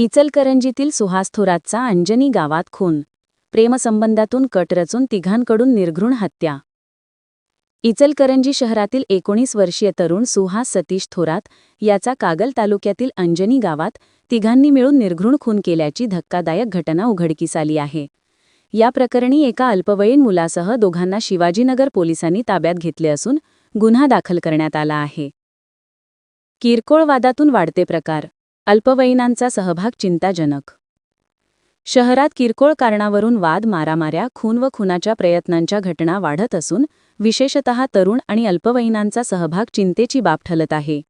इचलकरंजीतील सुहास थोरातचा अंजनी गावात खून. प्रेमसंबंधातून कट रचून तिघांकडून निर्घृण हत्या. इचलकरंजी शहरातील एकोणीस वर्षीय तरुण सुहास सतीश थोरात याचा कागल तालुक्यातील अंजनी गावात तिघांनी मिळून निर्घृण खून केल्याची धक्कादायक घटना उघडकीस आली आहे. या प्रकरणी एका अल्पवयीन मुलासह दोघांना शिवाजीनगर पोलिसांनी ताब्यात घेतले असून गुन्हा दाखल करण्यात आला आहे. किरकोळ वादातून वाढते प्रकार. अल्पवयीनांचा सहभाग चिंताजनक. शहरात किरकोळ कारणावरून वाद मारामाऱ्या खून व खुनाच्या प्रयत्नांच्या घटना वाढत असून विशेषतः तरुण आणि अल्पवयीनांचा सहभाग चिंतेची बाब ठरत आहे.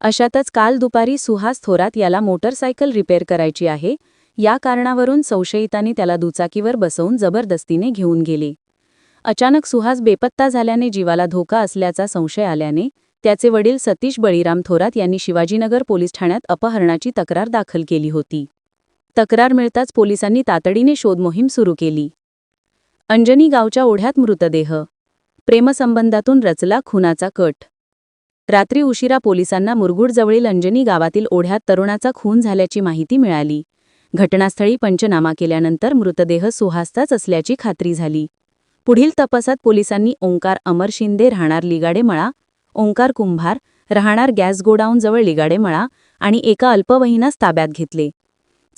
अशातच काल दुपारी सुहास थोरात याला मोटरसायकल रिपेअर करायची आहे या कारणावरून संशयिताने त्याला दुचाकीवर बसवून जबरदस्तीने घेऊन गेले. अचानक सुहास बेपत्ता झाल्याने जीवाला धोका असल्याचा संशय आल्याने त्याचे वडील सतीश बळीराम थोरात यांनी शिवाजीनगर पोलीस ठाण्यात अपहरणाची तक्रार दाखल केली होती. तक्रार मिळताच पोलिसांनी तातडीने शोधमोहीम सुरू केली. अंजनी गावच्या ओढ्यात मृतदेह. प्रेमसंबंधातून रचला खुनाचा कट. रात्री उशिरा पोलिसांना मुरगुडजवळील अंजनी गावातील ओढ्यात तरुणाचा खून झाल्याची माहिती मिळाली. घटनास्थळी पंचनामा केल्यानंतर मृतदेह सुहास्ताच असल्याची खात्री झाली. पुढील तपासात पोलिसांनी ओंकार अमर शिंदे राहणार लिगाडे मळा ओंकार कुंभार राहणार गॅस गोडाऊनजवळ लिगाडे मळा आणि एका अल्पवयीनास ताब्यात घेतले.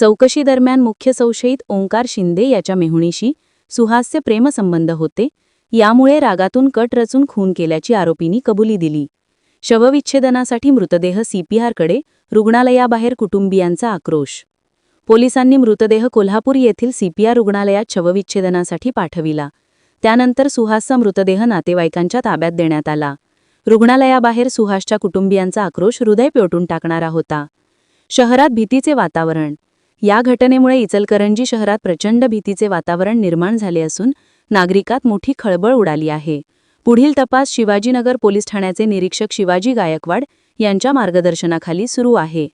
चौकशी दरम्यान मुख्य संशयित ओंकार शिंदे याच्या मेहुणीशी सुहास्य प्रेमसंबंध होते यामुळे रागातून कट रचून खून केल्याची आरोपींनी कबुली दिली. शवविच्छेदनासाठी मृतदेह सीपीआरकडे रुग्णालयाबाहेर कुटुंबियांचा आक्रोश. पोलिसांनी मृतदेह कोल्हापूर येथील सीपीआर रुग्णालयात शवविच्छेदनासाठी पाठविला. त्यानंतर सुहासचा मृतदेह नातेवाईकांच्या ताब्यात देण्यात आला. रुग्णालयाबाहेर सुहासच्या कुटुंबियांचा आक्रोश हृदय पेटून टाकणारा होता. शहरात भीतीचे वातावरण. या घटनेमुळे इचलकरंजी शहरात प्रचंड भीतीचे वातावरण निर्माण झाले असून नागरिकात मोठी खळबळ उडाली आहे. पुढील तपास शिवाजीनगर पोलीस ठाण्याचे निरीक्षक शिवाजी गायकवाड यांच्या मार्गदर्शनाखाली सुरू आहे.